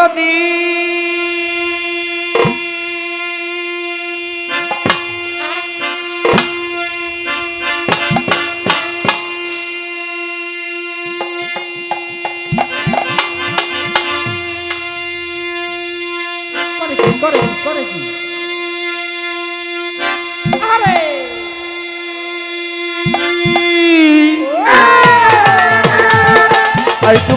দরদি করে কি করে কি করে কি? আরে! আর একটু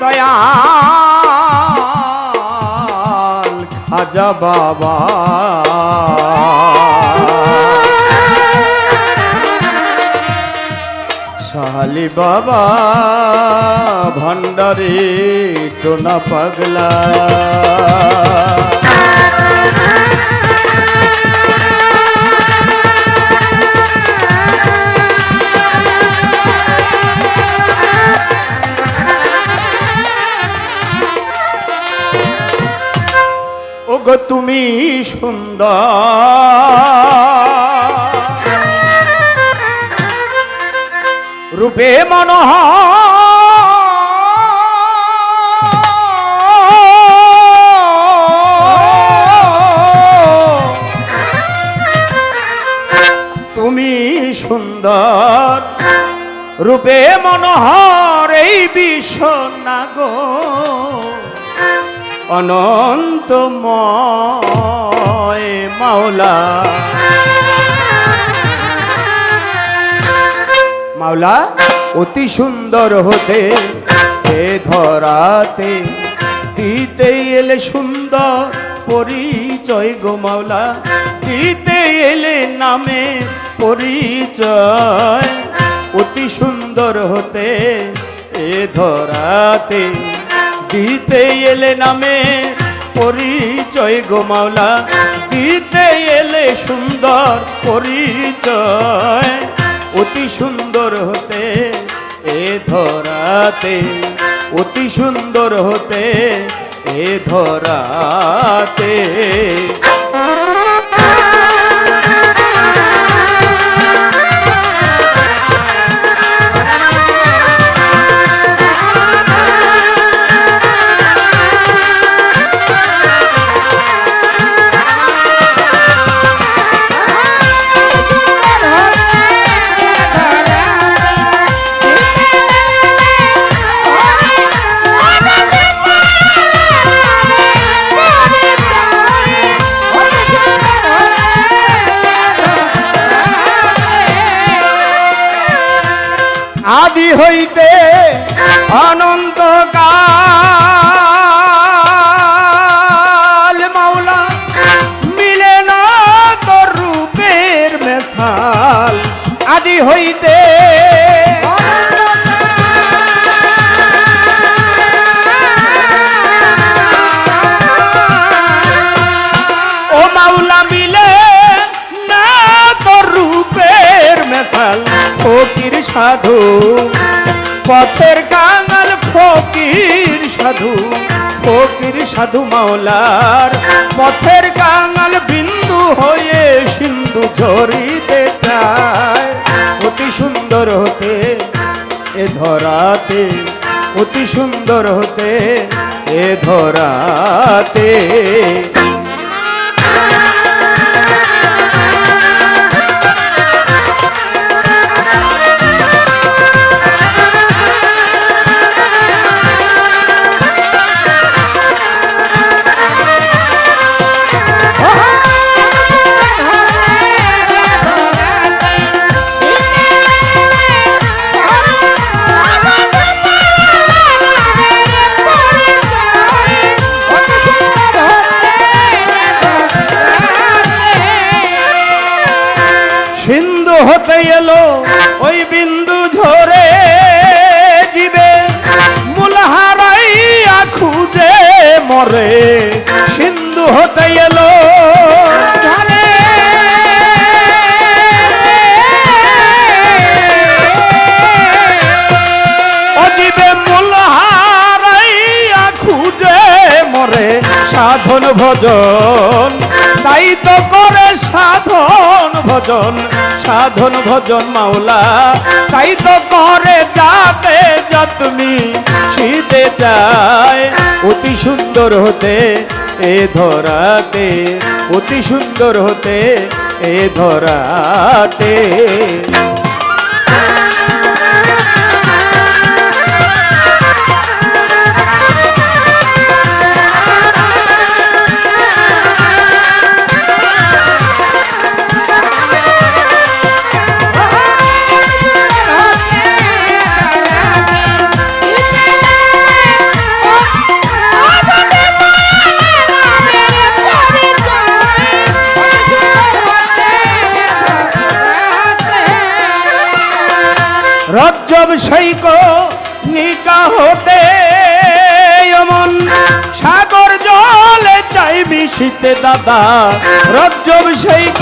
দয়াল খাজা বাবা। শালি বাবা ভণ্ডারে টোনা পাগলা। সুন্দর। রূপে মনোহ তুমি সুন্দর। রূপে মনোহর এই বিশ্ব নাগো অনন্তময় মাওলা। মাওলা, অতি সুন্দর হতে এ ধরাতে, দিতে এলে সুন্দর পরিচয় গো মাওলা। দিতে এলে নামে পরিচয়। অতি সুন্দর হতে এ ধরাতে এলে নামে পরিচয় গো মাওলা। দিতে এলে সুন্দর পরিচয়। অতি সুন্দর হতে এ ধরাতে, অতি সুন্দর হতে এ ধরাতে। হইতে অনন্ত কাল মাওলা, মিলে না তোর রূপের মেশাল। আদি হইতে ও মাওলা, মিলে না তোর রূপের সাধু পথের কাঙাল ফকির সাধু ফকির সাধু মাওলার। পথের কাঙাল বিন্দু হয়ে সিন্ধু ঝরিতে চায়। অতি সুন্দর হতে এ ধরাতে, অতি সুন্দর হতে এ ধরাতে। সিন্ধু হতে এলো, ওই বিন্দু ঝরে জীবে। মূলহারাই খুঁজে মরে, সিন্ধু হতে এলো। সাধন ভজন, তাই তো ভজন, সাধন ভজন মাওলা। তাই তো করে যাতে যতমি শীতে যায় অতি সুন্দর হতে এ ধরাতে, অতি সুন্দর হতে এ ধরাতে। মিশিতে দাদা, রজ্জব সৈক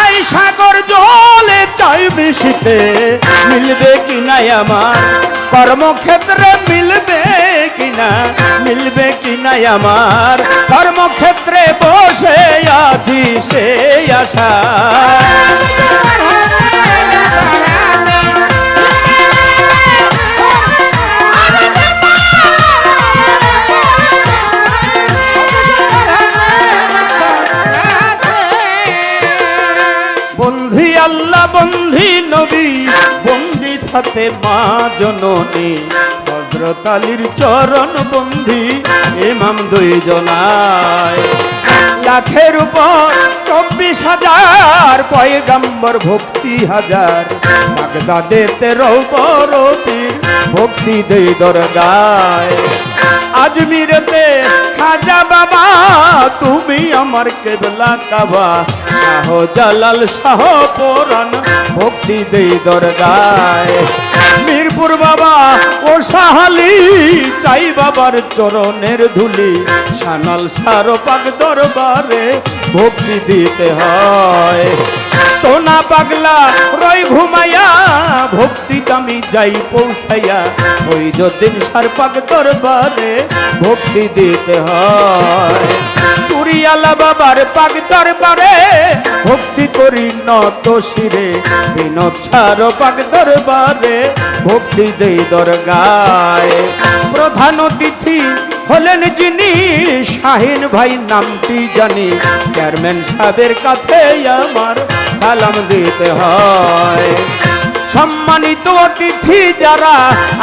আই সাগর জলে চাই মিশিতে মিলবে কি নাই আমার? কর্মক্ষেত্রে মিলবে কিনা মিলবে কি নাই আমার? কর্মক্ষেত্রে বসে আছি সে আশা। থাকে মা জননী হজরত আলীর চরণ বন্ধি, ইমাম দুই জনায় লাখের উপর চব্বিশ হাজার, পয়গাম্বর ভক্তি হাজার। বাগদাদে তেরো বরতির ভক্তি দেই দরগায়। আজমিরতে খাজা বাবা, তুমি আমার কেবলা কাবা। শাহ জালাল শাহ পুরাণ, ভক্তি দেই দরগায়। মিরপুর বাবা, ও সাহালি চাই বাবার চরণের ধুলি। সানাল সার পাক দরবারে ভক্তি দিতে হয়। তো না পাগলা রই ঘুমাইয়া ভক্তি আমি যাই পৌঁছাইয়া, ওই যদিন সার পাক দরবারে ভক্তি দিতে হয়। চুরিয়ালা বাবার পাক দরবারে ভক্তি করি নত শিরে, বিনোদ সার পাক দরবারে ভক্তি দেই দরগায়। প্রধান অতিথি হলেন যিনি, শাহিন ভাই নামটি জানি, চেয়ারম্যান সাহেবের কাছে আমার সালাম দিতে হয়। সম্মানিত অতিথি যারা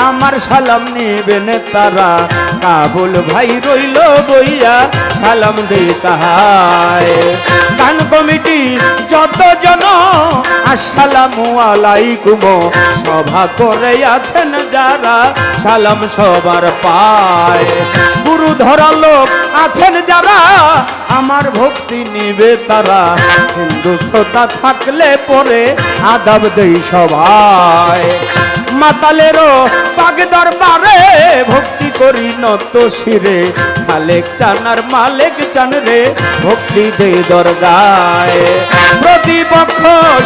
আমার সালাম নেবেন তারা। কাবুল ভাই রইল বইয়া, সালাম দিতে তাহায়। গান কমিটি যত জন, আসসালামু আলাইকুম। সভা করে আছেন যারা, সালাম সবার পায়। গুরু ধরা লোক আছেন যারা, আমার ভক্তি নিবে তারা। হিন্দু থাকলে পরে আদাব দেই সবাই মাতালেরও পাগ দরবারে ভক্তি করি নত শিরে খালেক চানার মালেক চান রে, ভক্তি দে দরগায়। প্রতিপক্ষ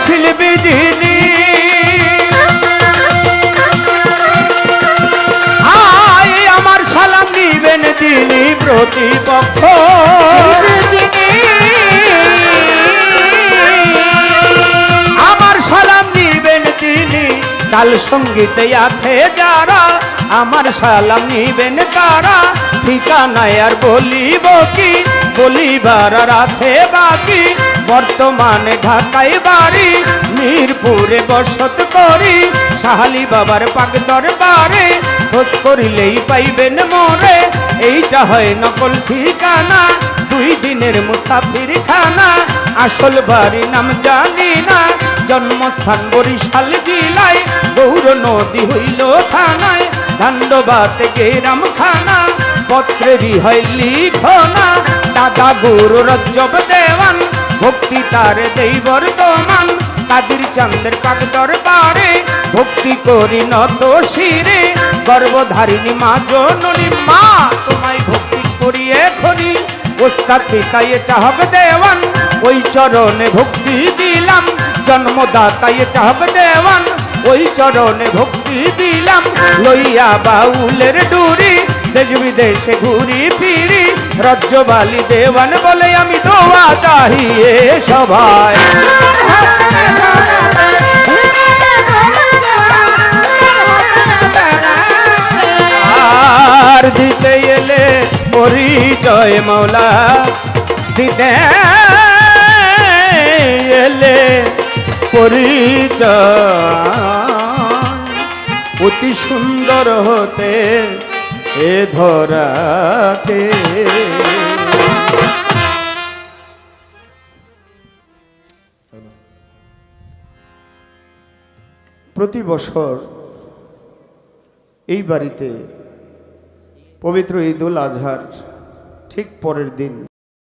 শিল্পী যিনি কাল সঙ্গীতে আছে যারা, আমার সালাম নিবেন তারা ঠিকানায় আর বলিব কি? বলিবার আর আছে বাকি। বর্তমানে ঢাকায় বাড়ি, মিরপুরে বসত করি। সাহালি বাবার পাক দরবারে, খোঁজ করিলেই পাইবেন মরে। এইটা হয় নকল ঠিকানা, দুই দিনের মুসাফির খানা আসল বাড়ি নাম জানি না, জন্মস্থান বরিশাল জেলায়। গৌর নদী হইল থানায় ধান্ডবাদ গেরাম খানা পত্রেরই হয় লিখনা দাদা গৌর রজ্জব দেওয়ান, ভক্তি তার দেই বর্তমান কাদির চন্দ্রের পাক দরবারে ভক্তি করি নত শিরে। গর্ভধারিণী মা, জননী মা, তোমায় ভক্তি করি এখনি। ওস্তাদ পিতায়ে চাহব দেওয়ান, ওই চরণে ভক্তি দিলাম। জন্মদাতায়ে চাহব দেওয়ান ওই চরণে ভক্তি দিলাম, লইয়া বাউলের ডুরি, দেশ বিদেশে ঘুরি ফিরি। রাজ্যবালি দেওয়ান বলে আমি দোয়া চাহিয়ে সবাই আর দিতে এলে পরিচয় মৌলা দিতে এলে পরিচয়। অতি সুন্দর হতে এ ধরাতে। প্রতি বছর এই বাড়িতে পবিত্র ঈদুল আজহার ঠিক পরের দিন